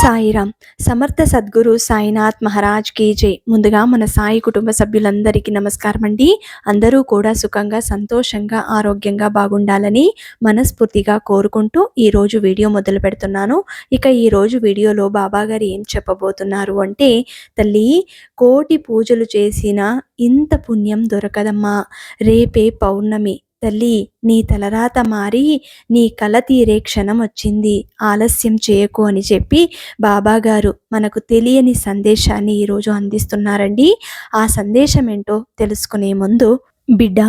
సాయిరామ్ సమర్థ సద్గురు సాయినాథ్ మహారాజ్ కీ జై. ముందుగా మన సాయి కుటుంబ సభ్యులందరికీ నమస్కారం అండి అందరూ కూడా సుఖంగా సంతోషంగా ఆరోగ్యంగా బాగుండాలని మనస్ఫూర్తిగా కోరుకుంటూ ఈరోజు వీడియో మొదలు పెడుతున్నాను. ఇక ఈరోజు వీడియోలో బాబాగారు ఏం చెప్పబోతున్నారు అంటే తల్లి కోటి పూజలు చేసిన ఇంత పుణ్యం దొరకదమ్మా. రేపే పౌర్ణమి. తల్లి నీ తలరాత మారి నీ కల తీరే క్షణం వచ్చింది. ఆలస్యం చేయకు అని చెప్పి బాబాగారు మనకు తెలియని సందేశాన్ని ఈరోజు అందిస్తున్నారండి. ఆ సందేశం ఏంటో తెలుసుకునే ముందు బిడ్డ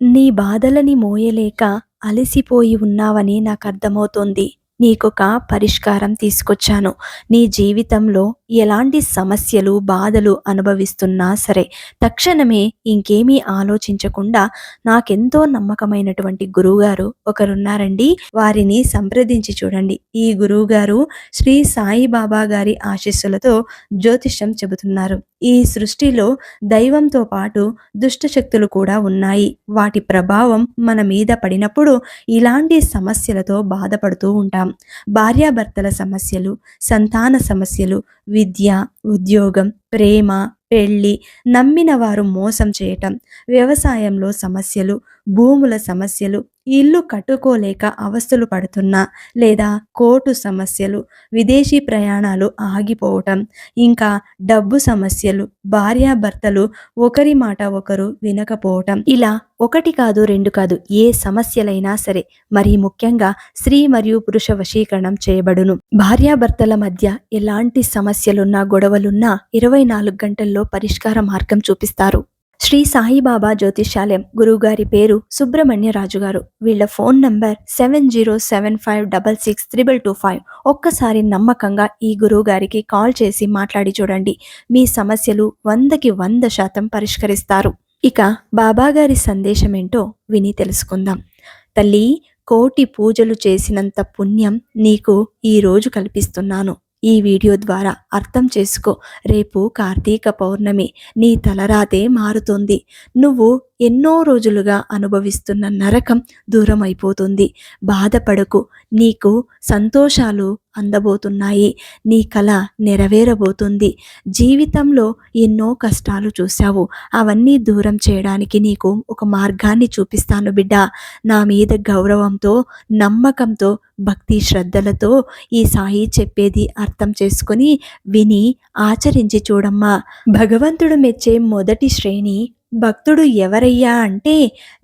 నీ బాధలని మోయలేక అలసిపోయి ఉన్నావని నాకు అర్థమవుతోంది. నీకొక పరిష్కారం తీసుకొచ్చాను. నీ జీవితంలో ఎలాంటి సమస్యలు బాధలు అనుభవిస్తున్నా సరే తక్షణమే ఇంకేమీ ఆలోచించకుండా నాకెంతో నమ్మకమైనటువంటి గురువుగారు ఒకరున్నారండి. వారిని సంప్రదించి చూడండి. ఈ గురువుగారు శ్రీ సాయిబాబా గారి ఆశీస్సులతో జ్యోతిష్యం చెబుతున్నారు. ఈ సృష్టిలో దైవంతో పాటు దుష్ట శక్తులు కూడా ఉన్నాయి. వాటి ప్రభావం మన మీద పడినప్పుడు ఇలాంటి సమస్యలతో బాధపడుతూ ఉంటాం. భార్యాభర్తల సమస్యలు సంతాన సమస్యలు విద్య ఉద్యోగం ప్రేమ పెళ్ళి నమ్మిన వారు మోసం చేయటం వ్యవసాయంలో సమస్యలు భూముల సమస్యలు ఇల్లు కట్టుకోలేక అవస్థలు పడుతున్నా లేదా కోర్టు సమస్యలు విదేశీ ప్రయాణాలు ఆగిపోవటం ఇంకా డబ్బు సమస్యలు భార్యాభర్తలు ఒకరి మాట ఒకరు వినకపోవటం. ఇలా ఒకటి కాదు రెండు కాదు ఏ సమస్యలైనా సరే మరి ముఖ్యంగా స్త్రీ మరియు పురుష వశీకరణం చేయబడును. భార్యాభర్తల మధ్య ఎలాంటి సమస్యలున్నా గొడవలున్నా ఇరవై నాలుగు గంటల్లో పరిష్కార మార్గం చూపిస్తారు. శ్రీ సాయిబాబా జ్యోతిషాలయం గురువుగారి పేరు సుబ్రహ్మణ్యరాజు గారు వీళ్ళ phone number seven zero seven five double six triple two five. ఒక్కసారి నమ్మకంగా ఈ గురువు గారికి కాల్ చేసి మాట్లాడి చూడండి. మీ సమస్యలు వందకి వంద శాతం పరిష్కరిస్తారు. ఇక బాబాగారి సందేశం ఏంటో విని తెలుసుకుందాం. తల్లి కోటి పూజలు చేసినంత పుణ్యం నీకు ఈ రోజు కల్పిస్తున్నాను. ఈ వీడియో ద్వారా అర్థం చేసుకో. రేపు కార్తీక పౌర్ణమి. నీ తలరాతే మారుతుంది. నువ్వు ఎన్నో రోజులుగా అనుభవిస్తున్న నరకం దూరం అయిపోతుంది బాధపడకు. నీకు సంతోషాలు అందబోతున్నాయి. నీ కళ నెరవేరబోతుంది. జీవితంలో ఎన్నో కష్టాలు చూశావు. అవన్నీ దూరం చేయడానికి నీకు ఒక మార్గాన్ని చూపిస్తాను బిడ్డ. నా మీద గౌరవంతో నమ్మకంతో భక్తి శ్రద్ధలతో ఈ సాయి చెప్పేది అర్థం చేసుకొని విని ఆచరించి చూడమ్మా. భగవంతుడు మెచ్చే మొదటి శ్రేణి భక్తుడు ఎవరయ్యా అంటే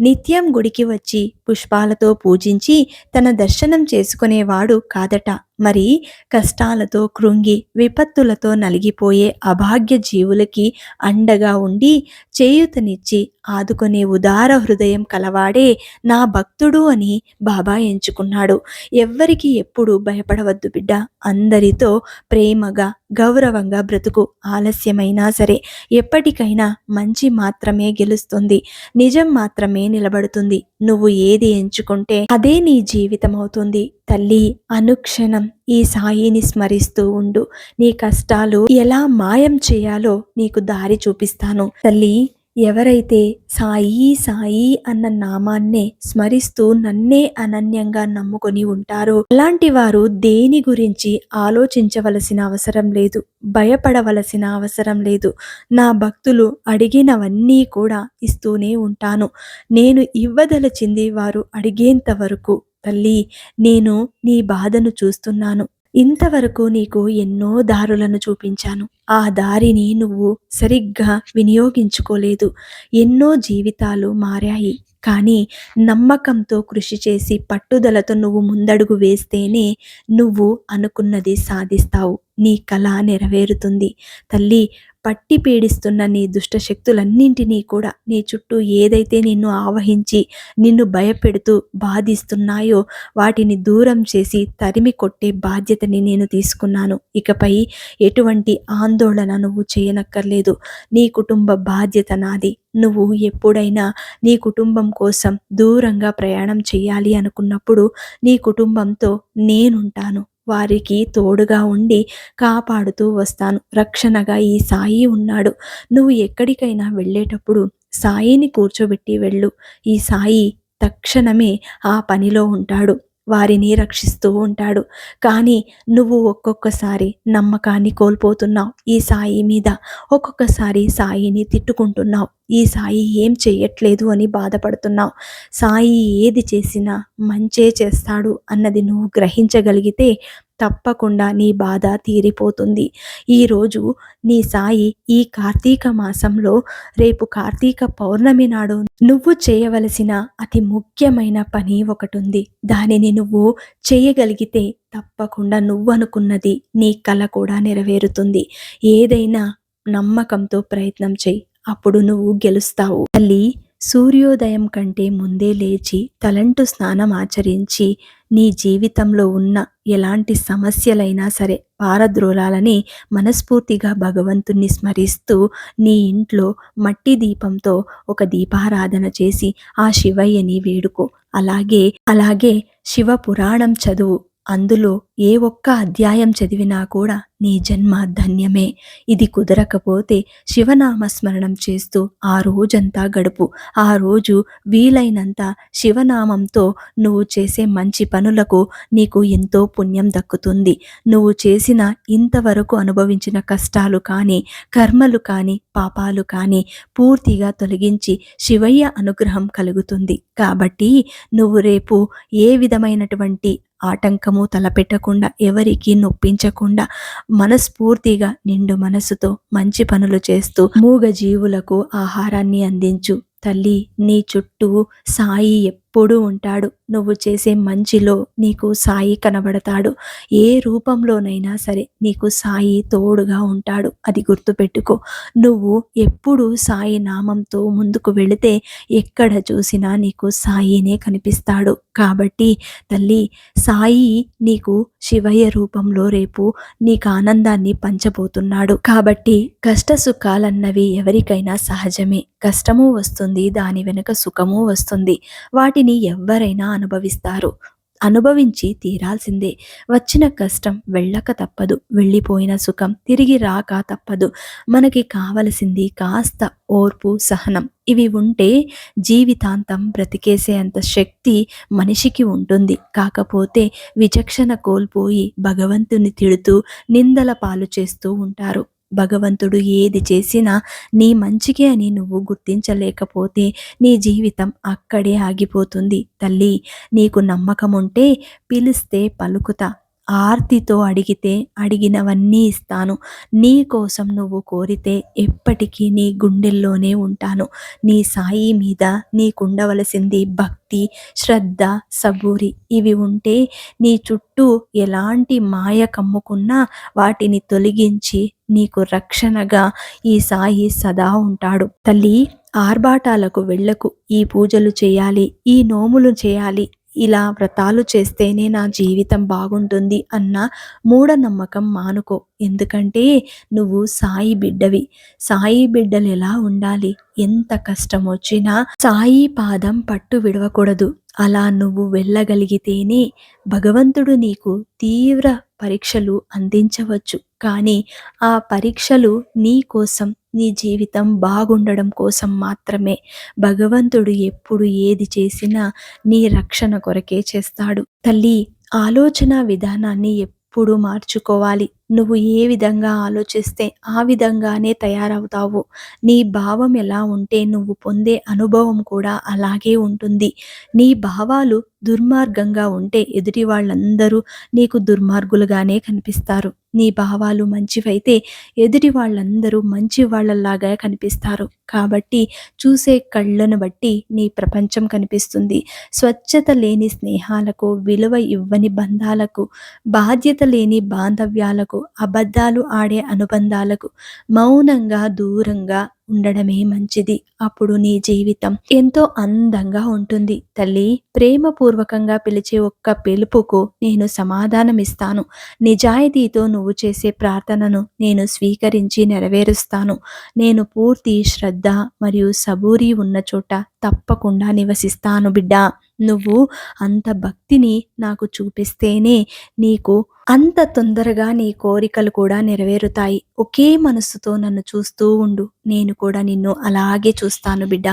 నిత్యం గుడికి వచ్చి పుష్పాలతో పూజించి తన దర్శనం చేసుకునేవాడు కాదట. మరి కష్టాలతో కృంగి విపత్తులతో నలిగిపోయే అభాగ్య జీవులకి అండగా ఉండి చేయూతనిచ్చి ఆదుకునే ఉదార హృదయం కలవాడే నా భక్తుడు అని బాబా ఎంచుకున్నాడు. ఎవ్వరికి ఎప్పుడు భయపడవద్దు బిడ్డ. అందరితో ప్రేమగా గౌరవంగా బ్రతుకు ఆలస్యమైనా సరే ఎప్పటికైనా మంచి మాత్రమే గెలుస్తుంది. నిజం మాత్రమే నిలబడుతుంది. నువ్వు ఏది ఎంచుకుంటే అదే నీ జీవితం అవుతుంది తల్లి అనుక్షణం ఈ సాయిని స్మరిస్తూ ఉండు. నీ కష్టాలు ఎలా మాయం చేయాలో నీకు దారి చూపిస్తాను. తల్లి ఎవరైతే సాయి సాయి అన్న నామాన్నే స్మరిస్తూ నన్నే అనన్యంగా నమ్ముకొని ఉంటారో అలాంటి వారు దేని గురించి ఆలోచించవలసిన అవసరం లేదు భయపడవలసిన అవసరం లేదు. నా భక్తులు అడిగినవన్నీ కూడా ఇస్తూనే ఉంటాను. నేను ఇవ్వదలచింది వారు అడిగేంత వరకు తల్లి నేను నీ బాధను చూస్తున్నాను. ఇంతవరకు నీకు ఎన్నో దారులను చూపించాను. ఆ దారిని నువ్వు సరిగ్గా వినియోగించుకోలేదు. ఎన్నో జీవితాలు మారాయి. కానీ నమ్మకంతో కృషి చేసి పట్టుదలతో నువ్వు ముందడుగు వేస్తేనే నువ్వు అనుకున్నది సాధిస్తావు. నీ కళ నెరవేరుతుంది. తల్లి పట్టి పీడిస్తున్న నీ దుష్ట శక్తులన్నింటినీ కూడా నీ చుట్టూ ఏదైతే నిన్ను ఆవహించి నిన్ను భయపెడుతూ బాధిస్తున్నాయో వాటిని దూరం చేసి తరిమి కొట్టే బాధ్యతని నేను తీసుకున్నాను. ఇకపై ఎటువంటి ఆందోళన నువ్వు చేయనక్కర్లేదు. నీ కుటుంబ బాధ్యత నాది. నువ్వు ఎప్పుడైనా నీ కుటుంబం కోసం దూరంగా ప్రయాణం చేయాలి అనుకున్నప్పుడు నీ కుటుంబంతో నేనుంటాను. వారికి తోడుగా ఉండి కాపాడుతూ వస్తాను. రక్షణగా ఈ సాయి ఉన్నాడు. నువ్వు ఎక్కడికైనా వెళ్ళేటప్పుడు సాయిని కూర్చోబెట్టి వెళ్ళు. ఈ సాయి తక్షణమే ఆ పనిలో ఉంటాడు. వారిని రక్షిస్తూ ఉంటాడు. కానీ నువ్వు ఒక్కొక్కసారి నమ్మకాన్ని కోల్పోతున్నావు. ఈ సాయి మీద ఒక్కొక్కసారి సాయిని తిట్టుకుంటున్నావు. ఈ సాయి ఏం చేయట్లేదు అని బాధపడుతున్నావు. సాయి ఏది చేసినా మంచే చేస్తాడు అన్నది నువ్వు గ్రహించగలిగితే తప్పకుండా నీ బాధ తీరిపోతుంది. ఈరోజు నీ సాయి ఈ కార్తీక మాసంలో రేపు కార్తీక పౌర్ణమి నాడు నువ్వు చేయవలసిన అతి ముఖ్యమైన పని ఒకటి ఉంది దానిని నువ్వు చేయగలిగితే తప్పకుండా నువ్వు అనుకున్నది నీ కళ కూడా నెరవేరుతుంది. ఏదైనా నమ్మకంతో ప్రయత్నం చేయి. అప్పుడు నువ్వు గెలుస్తావు. తల్లి సూర్యోదయం కంటే ముందే లేచి తలంటు స్నానం ఆచరించి నీ జీవితంలో ఉన్న ఎలాంటి సమస్యలైనా సరే పారద్రోలాలని మనస్ఫూర్తిగా భగవంతుణ్ణి స్మరిస్తూ నీ ఇంట్లో మట్టి దీపంతో ఒక దీపారాధన చేసి ఆ శివయ్యని వేడుకో. అలాగే అలాగే శివ పురాణం చదువు. అందులో ఏ ఒక్క అధ్యాయం చదివినా కూడా నీ జన్మ ధన్యమే. ఇది కుదరకపోతే శివనామస్మరణం చేస్తూ ఆ రోజంతా గడుపు. ఆ రోజు వీలైనంత శివనామంతో నువ్వు చేసే మంచి పనులకు నీకు ఎంతో పుణ్యం దక్కుతుంది. నువ్వు చేసిన ఇంతవరకు అనుభవించిన కష్టాలు కానీ కర్మలు కానీ పాపాలు కానీ పూర్తిగా తొలగించి శివయ్య అనుగ్రహం కలుగుతుంది. కాబట్టి నువ్వు రేపు ఏ విధమైనటువంటి ఆటంకము తలపెట్టకుండా ఎవరికి నొప్పించకుండా మనస్ఫూర్తిగా నిండు మనసుతో మంచి పనులు చేస్తూ మూగ జీవులకు ఆహారాన్ని అందించు. తల్లి నీ చుట్టూ సాయి ఎప్పుడూ ఉంటాడు. నువ్వు చేసే మంచిలో నీకు సాయి కనబడతాడు. ఏ రూపంలోనైనా సరే నీకు సాయి తోడుగా ఉంటాడు. అది గుర్తుపెట్టుకో. నువ్వు ఎప్పుడు సాయి నామంతో ముందుకు వెళితే ఎక్కడ చూసినా నీకు సాయినే కనిపిస్తాడు. కాబట్టి తల్లి సాయి నీకు శివయ్య రూపంలో రేపు నీకు ఆనందాన్ని పంచబోతున్నాడు. కాబట్టి కష్ట సుఖాలన్నవి ఎవరికైనా సహజమే. కష్టము వస్తుంది దాని వెనుక సుఖము వస్తుంది. వాటి వాటిని ఎవ్వరైనా అనుభవిస్తారు. అనుభవించి తీరాల్సిందే. వచ్చిన కష్టం వెళ్ళక తప్పదు. వెళ్ళిపోయిన సుఖం తిరిగి రాక తప్పదు. మనకి కావలసింది కాస్త ఓర్పు సహనం. ఇవి ఉంటే జీవితాంతం బ్రతికేసే అంత శక్తి మనిషికి ఉంటుంది. కాకపోతే విచక్షణ కోల్పోయి భగవంతుని తిడుతూ నిందల పాలు చేస్తూ ఉంటారు. భగవంతుడు ఏది చేసినా నీ మంచికే అని నువ్వు గుర్తించలేకపోతే నీ జీవితం అక్కడే ఆగిపోతుంది. తల్లి నీకు నమ్మకం ఉంటే పిలిస్తే పలుకుతా. ఆర్తితో అడిగితే అడిగినవన్నీ ఇస్తాను. నీ కోసం నువ్వు కోరితే ఎప్పటికీ నీ గుండెల్లోనే ఉంటాను. నీ సాయి మీద నీకుండవలసింది భక్తి శ్రద్ధ సబూరి ఇవి ఉంటే నీ చుట్టూ ఎలాంటి మాయ కమ్ముకున్నా వాటిని తొలగించి నీకు రక్షణగా ఈ సాయి సదా ఉంటాడు. తల్లి ఆర్భాటాలకు వెళ్ళకు. ఈ పూజలు చేయాలి. ఈ నోములు చేయాలి. ఇలా వ్రతాలు చేస్తేనే నా జీవితం బాగుంటుంది అన్న మూఢనమ్మకం మానుకో. ఎందుకంటే నువ్వు సాయి బిడ్డవి. సాయి బిడ్డలు ఎలా ఉండాలి? ఎంత కష్టం వచ్చినా సాయి పాదం పట్టు విడవకూడదు. అలా నువ్వు వెళ్ళగలిగితేనే భగవంతుడు నీకు తీవ్ర పరీక్షలు అందించవచ్చు. కానీ ఆ పరీక్షలు నీ కోసం నీ జీవితం బాగుండడం కోసం మాత్రమే. భగవంతుడు ఎప్పుడు ఏది చేసినా నీ రక్షణ కొరకే చేస్తాడు. తల్లి ఆలోచన విధానాన్ని ఎప్పుడు మార్చుకోవాలి. నువ్వు ఏ విధంగా ఆలోచిస్తే ఆ విధంగానే తయారవుతావు. నీ భావం ఎలా ఉంటే నువ్వు పొందే అనుభవం కూడా అలాగే ఉంటుంది. నీ భావాలు దుర్మార్గంగా ఉంటే ఎదుటి వాళ్ళందరూ నీకు దుర్మార్గులుగానే కనిపిస్తారు. నీ భావాలు మంచివైతే ఎదుటి వాళ్ళందరూ మంచి వాళ్ళలాగా కనిపిస్తారు. కాబట్టి చూసే కళ్ళను బట్టి నీ ప్రపంచం కనిపిస్తుంది. స్వచ్ఛత లేని స్నేహాలకు విలువ ఇవ్వని బంధాలకు బాధ్యత లేని బాంధవ్యాలకు అబద్ధాలు ఆడే అనుబంధాలకు మౌనంగా దూరంగా ఉండడమే మంచిది. అప్పుడు నీ జీవితం ఎంతో అందంగా ఉంటుంది. తల్లి ప్రేమపూర్వకంగా పిలిచే ఒక్క పిలుపుకు నేను సమాధానమిస్తాను. నిజాయితీతో నువ్వు చేసే ప్రార్థనను నేను స్వీకరించి నెరవేరుస్తాను. నేను పూర్తి శ్రద్ధ మరియు సబూరి ఉన్న చోట తప్పకుండా నివసిస్తాను బిడ్డ. నువ్వు అంత భక్తిని నాకు చూపిస్తేనే నీకు అంత తొందరగా నీ కోరికలు కూడా నెరవేరుతాయి. ఒకే మనస్సుతో నన్ను చూస్తూ ఉండు. నేను కూడా నిన్ను అలాగే చూస్తాను బిడ్డ.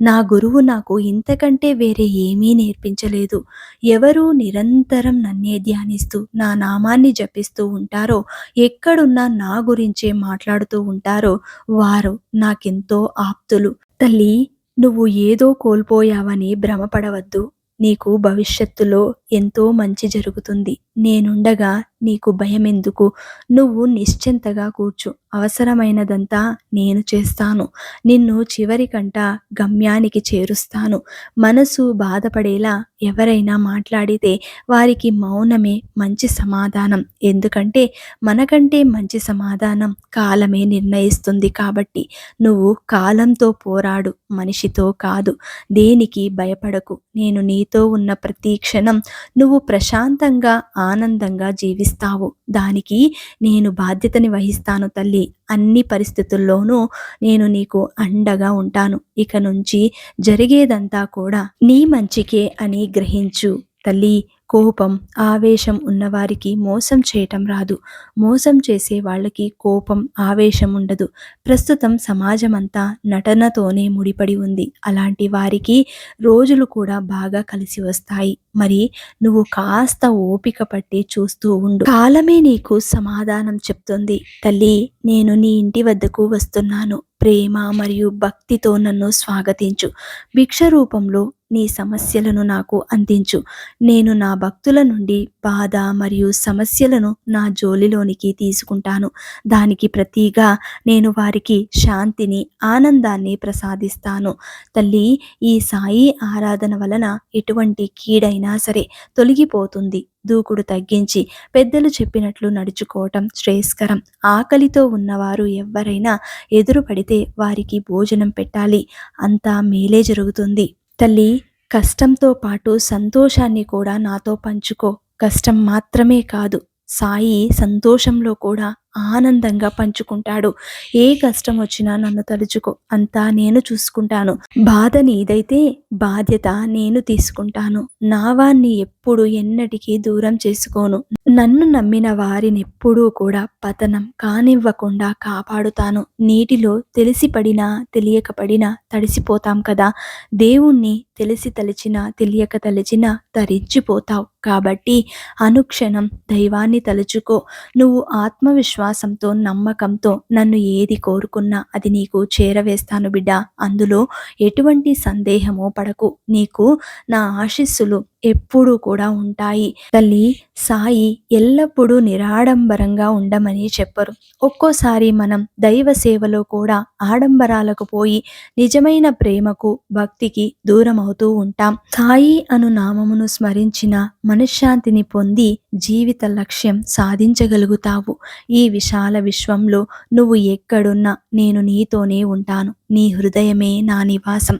నా గురువు నాకు ఇంతకంటే వేరే ఏమీ నేర్పించలేదు. ఎవరు నిరంతరం నన్నే ధ్యానిస్తూ నా నామాన్ని జపిస్తూ ఉంటారో ఎక్కడున్నా నా గురించే మాట్లాడుతూ ఉంటారో వారు నాకెంతో ఆప్తులు. తల్లి నువ్వు ఏదో కోల్పోయావని భ్రమపడవద్దు. నీకు భవిష్యత్తులో ఎంతో మంచి జరుగుతుంది. నేనుండగా నీకు భయమెందుకు? నువ్వు నిశ్చింతగా కూర్చు. అవసరమైనదంతా నేను చేస్తాను. నిన్ను చివరికంట గమ్యానికి చేరుస్తాను. మనసు బాధపడేలా ఎవరైనా మాట్లాడితే వారికి మౌనమే మంచి సమాధానం. ఎందుకంటే మనకంటే మంచి సమాధానం కాలమే నిర్ణయిస్తుంది కాబట్టి. నువ్వు కాలంతో పోరాడు. మనిషితో కాదు. దేనికి భయపడకు. నేను నీతో ఉన్న ప్రతి క్షణం నువ్వు ప్రశాంతంగా ఆనందంగా జీవిస్తావు. దానికి నేను బాధ్యతని వహిస్తాను తల్లి. అన్ని పరిస్థితుల్లోనూ నేను నీకు అండగా ఉంటాను. ఇక నుంచి జరిగేదంతా కూడా నీ మంచికే అని గ్రహించు తల్లి. కోపం ఆవేశం ఉన్నవారికి మోసం చేయటం రాదు. మోసం చేసే వాళ్ళకి కోపం ఆవేశం ఉండదు. ప్రస్తుతం సమాజం అంతా నటనతోనే ముడిపడి ఉంది. అలాంటి వారికి రోజులు కూడా బాగా కలిసి వస్తాయి. మరి నువ్వు కాస్త ఓపిక పట్టి చూస్తూ ఉండు. కాలమే నీకు సమాధానం చెప్తుంది. తల్లి నేను నీ ఇంటి వద్దకు వస్తున్నాను. ప్రేమ మరియు భక్తితో నన్ను స్వాగతించు. భిక్ష రూపంలో నీ సమస్యలను నాకు అందించు. నేను నా భక్తుల నుండి బాధ మరియు సమస్యలను నా జోలిలోనికి తీసుకుంటాను. దానికి ప్రతిగా నేను వారికి శాంతిని ఆనందాన్ని ప్రసాదిస్తాను. తల్లి ఈ సాయి ఆరాధన వలన ఎటువంటి కీడైనా సరే తొలగిపోతుంది. దూకుడు తగ్గించి పెద్దలు చెప్పినట్లు నడుచుకోవటం శ్రేయస్కరం. ఆకలితో ఉన్నవారు ఎవరైనా ఎదురు పడితే వారికి భోజనం పెట్టాలి. అంతా మేలే జరుగుతుంది. తల్లి కష్టంతో పాటు సంతోషాన్ని కూడా నాతో పంచుకో. కష్టం మాత్రమే కాదు సాయి సంతోషంలో కూడా ఆనందంగా పంచుకుంటాడు. ఏ కష్టం వచ్చినా నన్ను తలుచుకో అంతా నేను చూసుకుంటాను. బాధ నీదైతే బాధ్యత నేను తీసుకుంటాను నావాన్ని ఎప్పుడు ఎన్నటికీ దూరం చేసుకోను. నన్ను నమ్మిన వారిని ఎప్పుడూ కూడా పతనం కానివ్వకుండా కాపాడుతాను. నీటిలో తెలిసిపడినా తెలియకపడినా తడిసిపోతాం కదా. దేవుణ్ణి తెలిసి తలిచినా తెలియక తలిచినా తరించిపోతావు. కాబట్టి అనుక్షణం దైవాన్ని తలుచుకో. నువ్వు ఆత్మవిశ్వాసంతో నమ్మకంతో నన్ను ఏది కోరుకున్నా అది నీకు చేరవేస్తాను బిడ్డ. అందులో ఎటువంటి సందేహమో పడకు. నీకు నా ఆశీస్సులు ఎప్పుడూ కూడా కూడా ఉంటాయి. తల్లి సాయి ఎల్లప్పుడూ నిరాడంబరంగా ఉండమని చెప్పరు. ఒక్కోసారి మనం దైవ సేవలో కూడా ఆడంబరాలకు పోయి నిజమైన ప్రేమకు భక్తికి దూరం అవుతూ ఉంటాం. సాయి అను నామమును స్మరించిన మనశ్శాంతిని పొంది జీవిత లక్ష్యం సాధించగలుగుతావు. ఈ విశాల విశ్వంలో నువ్వు ఎక్కడున్నా నేను నీతోనే ఉంటాను. నీ హృదయమే నా నివాసం.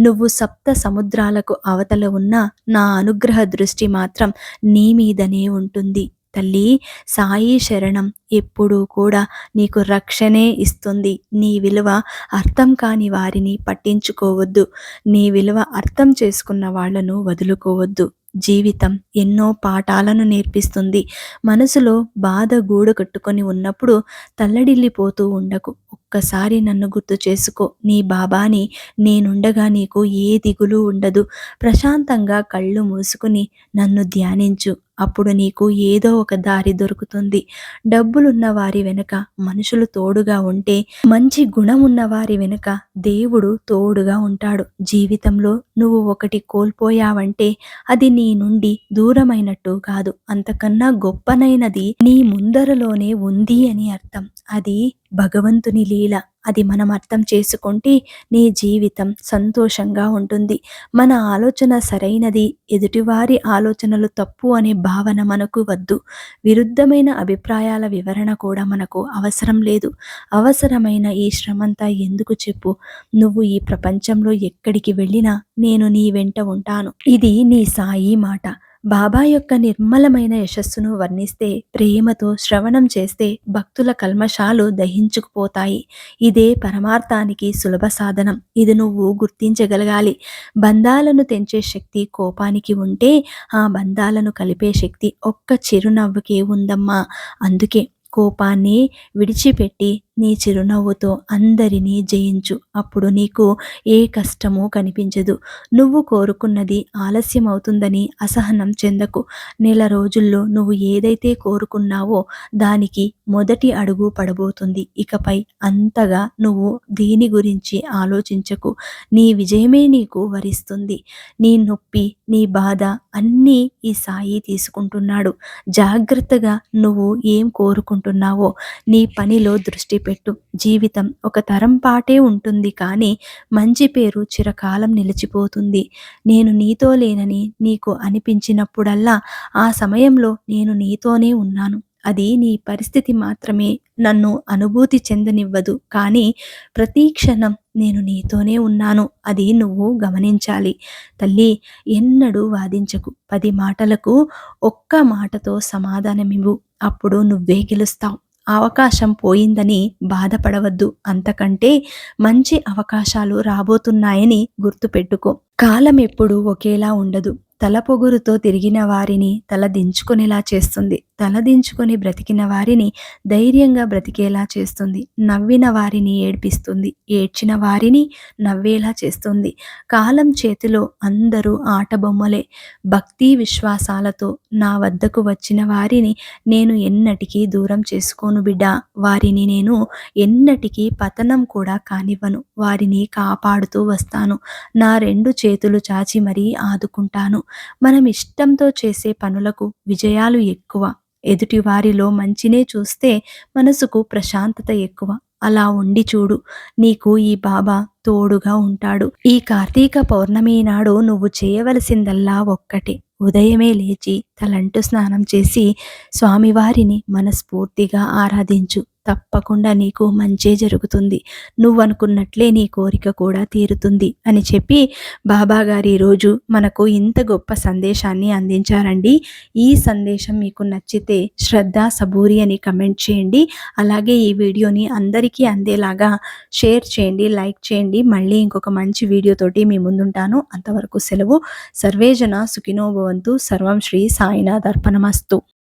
నువ్వు సప్త సముద్రాలకు అవతల ఉన్న నా అనుగ్రహ దృష్టి మాత్రం నీ మీదనే ఉంటుంది. తల్లి సాయి శరణం ఎప్పుడూ కూడా నీకు రక్షణే ఇస్తుంది. నీ విలువ అర్థం కాని వారిని పట్టించుకోవద్దు. నీ విలువ అర్థం చేసుకున్న వాళ్ళను వదులుకోవద్దు. జీవితం ఎన్నో పాఠాలను నేర్పిస్తుంది. మనసులో బాధ గూడు కట్టుకొని ఉన్నప్పుడు తల్లడిల్లిపోతూ ఉండకు. ఒక్కసారి నన్ను గుర్తు చేసుకో. నీ బాబాని నేనుండగా నీకు ఏ దిగులు ఉండదు. ప్రశాంతంగా కళ్ళు మూసుకుని నన్ను ధ్యానించు. అప్పుడు నీకు ఏదో ఒక దారి దొరుకుతుంది. డబ్బులున్న వారి వెనుక మనుషులు తోడుగా ఉంటే మంచి గుణం ఉన్న వారి వెనుక దేవుడు తోడుగా ఉంటాడు. జీవితంలో నువ్వు ఒకటి కోల్పోయావంటే అది నీ నుండి దూరమైనట్టు కాదు. అంతకన్నా గొప్పనైనది నీ ముందరలోనే ఉంది అని అర్థం. అది భగవంతుని లీల అది మనం అర్థం చేసుకుంటే నీ జీవితం సంతోషంగా ఉంటుంది. మన ఆలోచన సరైనది ఎదుటివారి ఆలోచనలు తప్పు అనే భావన మనకు వద్దు. విరుద్ధమైన అభిప్రాయాల వివరణ కూడా మనకు అవసరం లేదు. అవసరమైన ఈ శ్రమంతా ఎందుకు చెప్పు? నువ్వు ఈ ప్రపంచంలో ఎక్కడికి వెళ్ళినా నేను నీ వెంట ఉంటాను. ఇది నీ సాయి మాట. బాబా యొక్క నిర్మలమైన యశస్సును వర్ణిస్తే ప్రేమతో శ్రవణం చేస్తే భక్తుల కల్మషాలు దహించుకుపోతాయి. ఇదే పరమార్థానికి సులభ సాధనం. ఇది నువ్వు గుర్తించగలగాలి. బంధాలను తెంచే శక్తి కోపానికి ఉంటే ఆ బంధాలను కలిపే శక్తి ఒక్క చిరునవ్వుకే ఉందమ్మా. అందుకే కోపాన్ని విడిచిపెట్టి నీ చిరునవ్వుతో అందరినీ జయించు. అప్పుడు నీకు ఏ కష్టమూ కనిపించదు. నువ్వు కోరుకున్నది ఆలస్యం అవుతుందని అసహనం చెందకు. నెల రోజుల్లో నువ్వు ఏదైతే కోరుకున్నావో దానికి మొదటి అడుగు పడబోతుంది. ఇకపై అంతగా నువ్వు దీని గురించి ఆలోచించకు. నీ విజయమే నీకు వరిస్తుంది. నీ నొప్పి నీ బాధ అన్నీ ఈ సాయి తీసుకుంటున్నాడు. జాగ్రత్తగా నువ్వు ఏం కోరుకుంటున్నావో నీ పనిలో దృష్టి పెట్టు జీవితం ఒక తరం పాటే ఉంటుంది కానీ మంచి పేరు చిరకాలం నిలిచిపోతుంది. నేను నీతో లేనని నీకు అనిపించినప్పుడల్లా ఆ సమయంలో నేను నీతోనే ఉన్నాను. అది నీ పరిస్థితి మాత్రమే. నన్ను అనుభూతి చెందనివ్వదు కానీ ప్రతి క్షణం నేను నీతోనే ఉన్నాను. అది నువ్వు గమనించాలి. తల్లి ఎన్నడూ వాదించకు. పది మాటలకు ఒక్క మాటతో సమాధానమివ్వు. అప్పుడు నువ్వే గెలుస్తావు. అవకాశం పోయిందని బాధపడవద్దు. అంతకంటే మంచి అవకాశాలు రాబోతున్నాయని గుర్తుపెట్టుకో. కాలం ఎప్పుడు ఒకేలా ఉండదు. తల పొగురుతో తిరిగిన వారిని తల దించుకునేలా చేస్తుంది. తలదించుకొని బ్రతికిన వారిని ధైర్యంగా బ్రతికేలా చేస్తుంది. నవ్విన వారిని ఏడ్పిస్తుంది. ఏడ్చిన వారిని నవ్వేలా చేస్తుంది. కాలం చేతిలో అందరూ ఆటబొమ్మలే. భక్తి విశ్వాసాలతో నా వద్దకు వచ్చిన వారిని నేను ఎన్నటికీ దూరం చేసుకోను బిడ్డ. వారిని నేను ఎన్నటికీ పతనం కూడా కానివ్వను. వారిని కాపాడుతూ వస్తాను. నా రెండు చేతులు చాచి మరీ ఆదుకుంటాను. మనం ఇష్టంతో చేసే పనులకు విజయాలు ఎక్కువ. ఎదుటి వారిలో మంచినే చూస్తే మనసుకు ప్రశాంతత ఎక్కువ. అలా ఉండి చూడు నీకు ఈ బాబా తోడుగా ఉంటాడు. ఈ కార్తీక పౌర్ణమి నాడు నువ్వు చేయవలసిందల్లా ఒక్కటే. ఉదయమే లేచి తలంటు స్నానం చేసి స్వామివారిని మనస్ఫూర్తిగా ఆరాధించు. తప్పకుండా నీకు మంచే జరుగుతుంది. నువ్వు అనుకున్నట్లే నీ కోరిక కూడా తీరుతుంది అని చెప్పి బాబాగారు ఈరోజు మనకు ఇంత గొప్ప సందేశాన్ని అందించారండి. ఈ సందేశం మీకు నచ్చితే శ్రద్ధ సబూరి అని కమెంట్ చేయండి. అలాగే ఈ వీడియోని అందరికీ అందేలాగా షేర్ చేయండి లైక్ చేయండి. మళ్ళీ ఇంకొక మంచి వీడియోతోటి మీ ముందుంటాను. అంతవరకు సెలవు. సర్వేజన సుఖినోభవంతు సర్వం శ్రీ సాయినాథ్ అర్పణమస్తు.